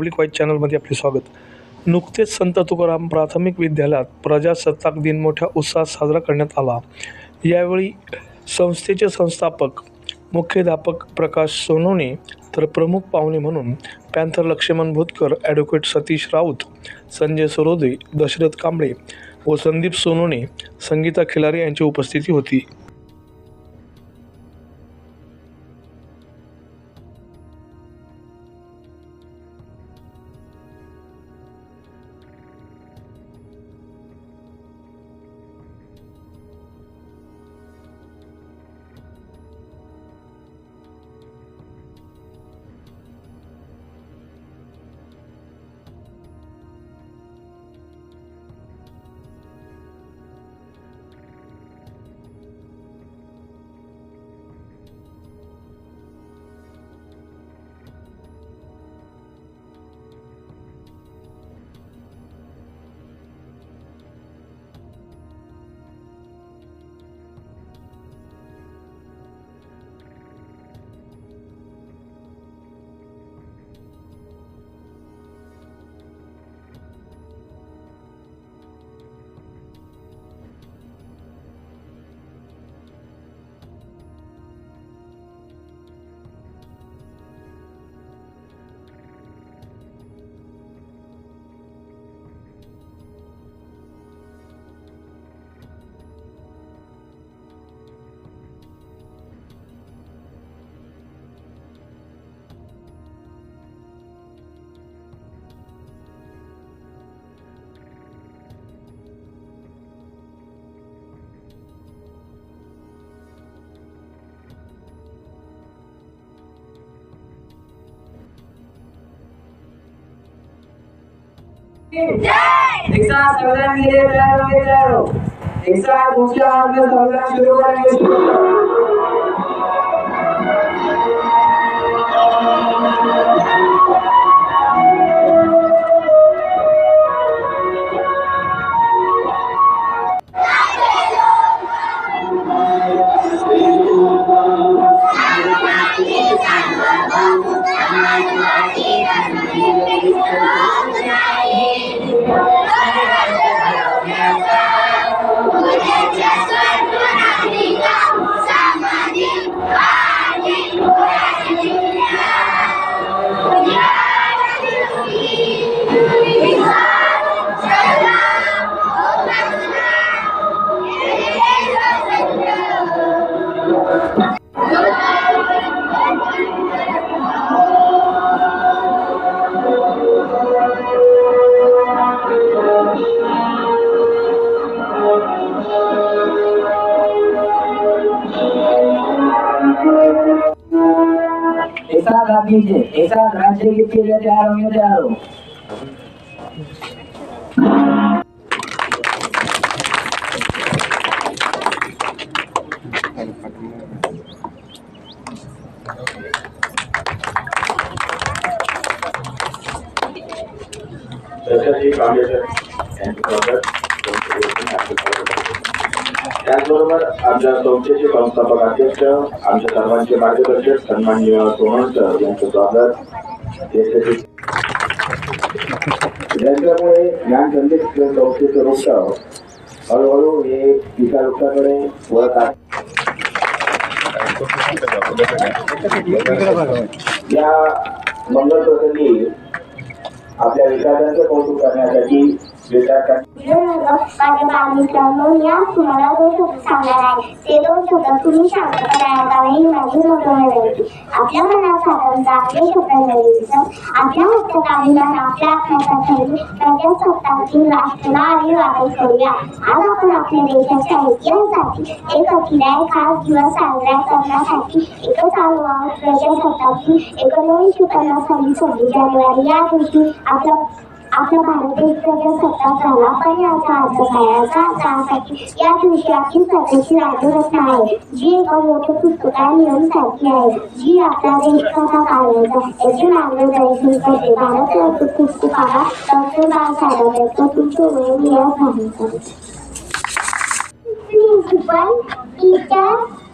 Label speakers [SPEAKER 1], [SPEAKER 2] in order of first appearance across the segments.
[SPEAKER 1] Public wise चॅनलमध्ये आपले स्वागत. नुकतेच संत तुकाराम प्राथमिक विद्यालयात प्रजासत्ताक दिन मोठ्या उत्साहात साजरा करण्यात आला. यावेळी संस्थेचे संस्थापक मुख्याध्यापक प्रकाश सोनवणे तर प्रमुख पाहुणे म्हणून पॅन्थर लक्ष्मण भोतकर ॲडव्होकेट सतीश राऊत संजय सरोदे दशरथ कांबळे व संदीप सोनवणे संगीता खिलारे यांची उपस्थिती होती.
[SPEAKER 2] एक साथ सावधान कीजिए तैयार हो तैयार हो एक साथ ऊंचे एक साथ हाथ नीचे एक साथ राज्य गीत के तैयार होंगे तैयार हो
[SPEAKER 3] त्याचबरोबर आमच्या संस्थेचे संस्थापक अध्यक्ष आमच्या सर्वांचे मार्गदर्शक सन्माननीय सोनवणकर यांचं स्वागत. देशाचे ज्यांच्यामुळे ज्ञान संदेश संस्थेचं वृत्त हळूहळू हे विचार वृक्षाकडे वळत आहे. या मंगळ प्रसंगी आपल्या विकासांचं कौतुक करण्यासाठी
[SPEAKER 4] माझ्या या तुम्हाला दोन शब्द सांगणार आहे ते दोन शब्द तुम्ही माझी आपल्या मनात साधारणतः आपले शब्द आपल्या अभिमान आपल्या राष्ट्राला आणि वाटत करूया आज आपण आपल्या देशाच्या इतिहासासाठी एक अखिलाय खास दिवस साजरा करण्यासाठी एकच आलो आहोत प्रजासत्ताकातील एकोणीसशे पन्नास साली सव्वीस जानेवारी या दिवशी आपला आपला भारत देश प्रजासत्ताक झाला पण याचा अर्थ काय याचा अर्थ असा की या दिवशी आपली स्वतःची राज्यरचना आहे जी एका मोठ्या पुस्तका नियम सारखी आहे. जी आपला देश कसा चालवायचा याची मार्गदर्शन करते. भारत रत्न पुस्तकाला डॉक्टर बाळासाहेब आंबेडकर वेळ या सांगितलं Principal, teacher,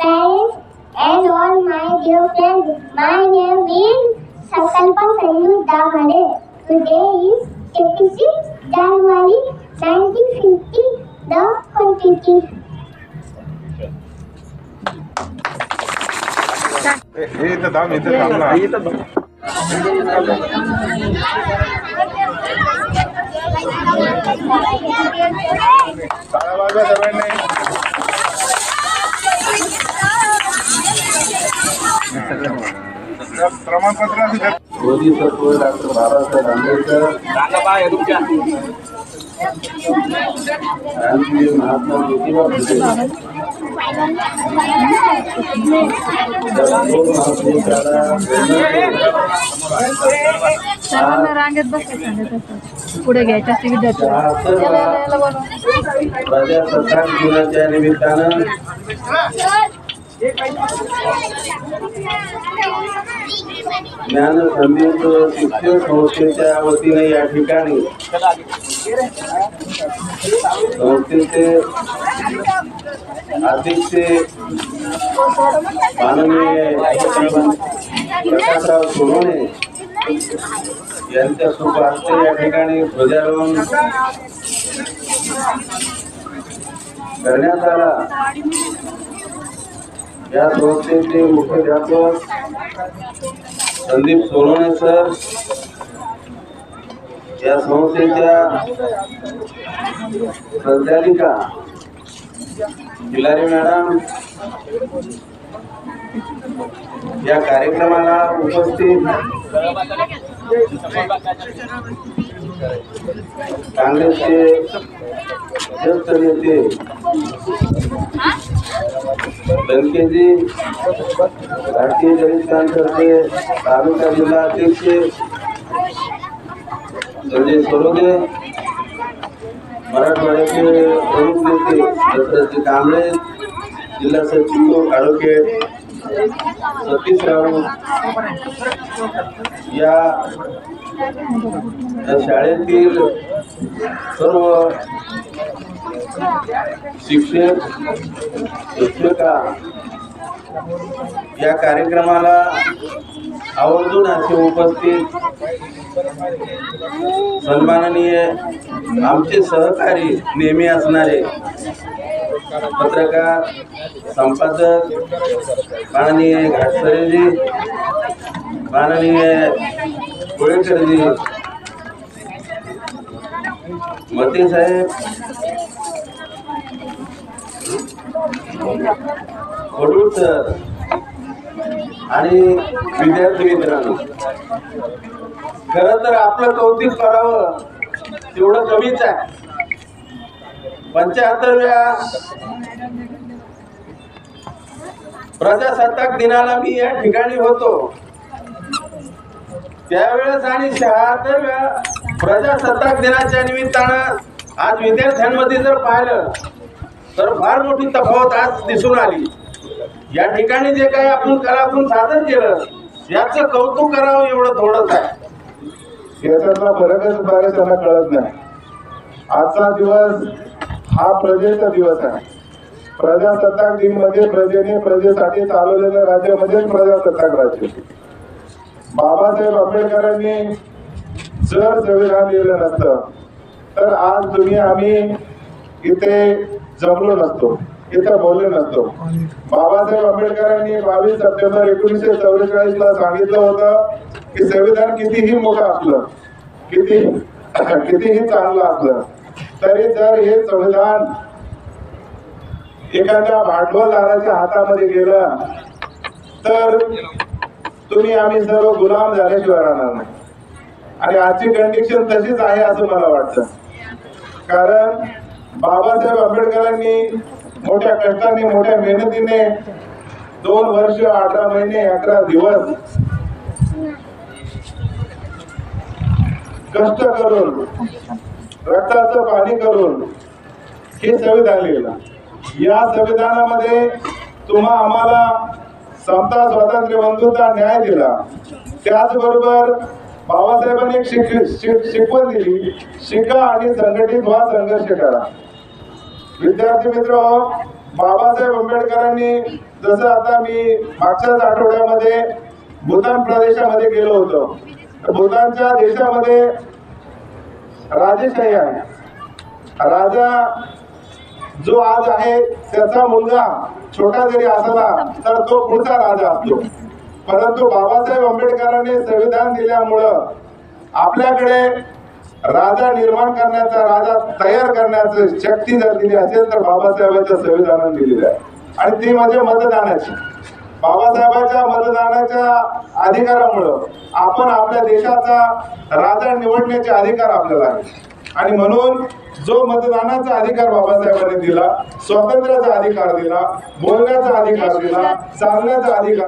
[SPEAKER 4] parents, and all my dear friends, my name is Sankalpa
[SPEAKER 5] 26 January 1950, the प्रमाणपत्र द्या.
[SPEAKER 3] बोधिसत्व डॉक्टर बाबासाहेब आंबेडकर महात्मा ज्योतिबा फुले
[SPEAKER 6] सर्वांना रांगेत बसायचं पुढे घ्यायच्या असते विद्यार्थी
[SPEAKER 3] प्रजासत्ताक दिनाच्या निमित्तानं ज्ञान संदेश शिक्षण संस्थेच्या वतीने या ठिकाणी संस्थेचे अध्यक्ष माननीय प्रकाशराव सोनवणे यांच्या शुभ या ठिकाणी ध्वजारोहण करण्यात आला. या संस्थेचे मुख्याध्यापक संदीप सोनवणे सर या संस्थेच्या संचालिका खिलारी मॅडम या कार्यक्रमाला उपस्थित काँग्रेसचे ज्येष्ठ नेते बँकेची भारतीय जनता क्रांतीचे तालुका जिल्हा अध्यक्ष संजय सोरोदे मराठवाड्याचे प्रमुख नेते दत्तजी कांबळे. जिल्हा सचिव ॲडव्होकेट सतीश राऊत. या शाळेतील सर्व शिक्षक शिक्षका या कार्यक्रमाला आवर्जून असे उपस्थित सन्माननीय आमचे सहकारी नेहमी असणारे पत्रकार संपादक माननीय घाटसरेजी माननीय कोळेकरजी मते साहेब वडूळ सर आणि विद्यार्थी मित्रांनो खरं तर आपलं कौतुक करावं तेवढं कमीच आहे. पंच्याहत्तरव्या प्रजासत्ताक दिनाला मी या ठिकाणी होतो. त्यावेळेस आणि शहात्तरव्या प्रजासत्ताक दिनाच्या निमित्तानं आज विद्यार्थ्यांमध्ये जर पाहिलं तर फार मोठी तफावत आज दिसून आली. या ठिकाणी जे काही आपण कलातून सादर केलं याचं कौतुक करावं एवढं थोडंच आहे.
[SPEAKER 5] याच्यातला फरकच त्यांना कळत नाही. आजचा दिवस हा प्रजेचा दिवस आहे. प्रजासत्ताक दिनमध्ये प्रजेने प्रजेसाठी चालवलेलं राज्य म्हणजे प्रजासत्ताक राज्य. बाबासाहेब आंबेडकरांनी जर संविधान लिहिलं नसतं तर आज तुम्ही आम्ही इथे जमलो नसतो इथं बोललो नसतो. बाबासाहेब आंबेडकरांनी बावीस सप्टेंबर एकोणीसशे चौवेचाळीस ला सांगितलं होतं की संविधान कितीही मोठं असलं किती कितीही चांगलं असलं तरी जर हे संविधान एखाद्या भांडवलदाराच्या हातामध्ये गेलं तर तुम्ही आम्ही सर्व गुलाम झाल्याशिवाय राहणार नाही. आणि आजची कंडिशन तशीच आहे असं मला वाटतं. कारण बाबासाहेब आंबेडकरांनी मोठ्या कष्टाने मोठ्या मेहनतीने दोन वर्ष अठरा महिने अकरा दिवस कष्ट करून रक्ताचं पाणी करून हे संविधान लिहिलं. या संविधानामध्ये तुम्हा आम्हाला समता स्वातंत्र्य बंधुता न्याय दिला. त्याचबरोबर बाबासाहेबांनी एक शिक शिकवण दिली शिका आणि संघटित व्हा संघर्ष करा. विद्यार्थी मित्र बाबासाहेब आंबेडकरांनी जसं आता मी मागच्याच आठवड्यामध्ये भूतान प्रदेशामध्ये गेलो होतो. तर भूतानच्या देशामध्ये राजेशाही आहे. राजा जो आज आहे त्याचा मुलगा छोटा जरी असला तर तो पुढचा राजा असतो. परंतु बाबासाहेब आंबेडकरांनी संविधान दिल्यामुळं आपल्याकडे राजा निर्माण करण्याचा राजा तयार करण्याची शक्ती जर दिली असेल तर बाबासाहेबांच्या संविधानाने दिलेली आहे. आणि ती म्हणजे मतदानाची. बाबासाहेबांच्या मतदानाच्या अधिकारामुळं आपण आपल्या देशाचा राजा निवडण्याचे अधिकार आपल्याला आहे आणि म्हणून जो मतदानाचा अधिकार बाबासाहेबांनी दिला स्वातंत्र्याचा अधिकार दिला बोलण्याचा अधिकार दिला चालण्याचा अधिकार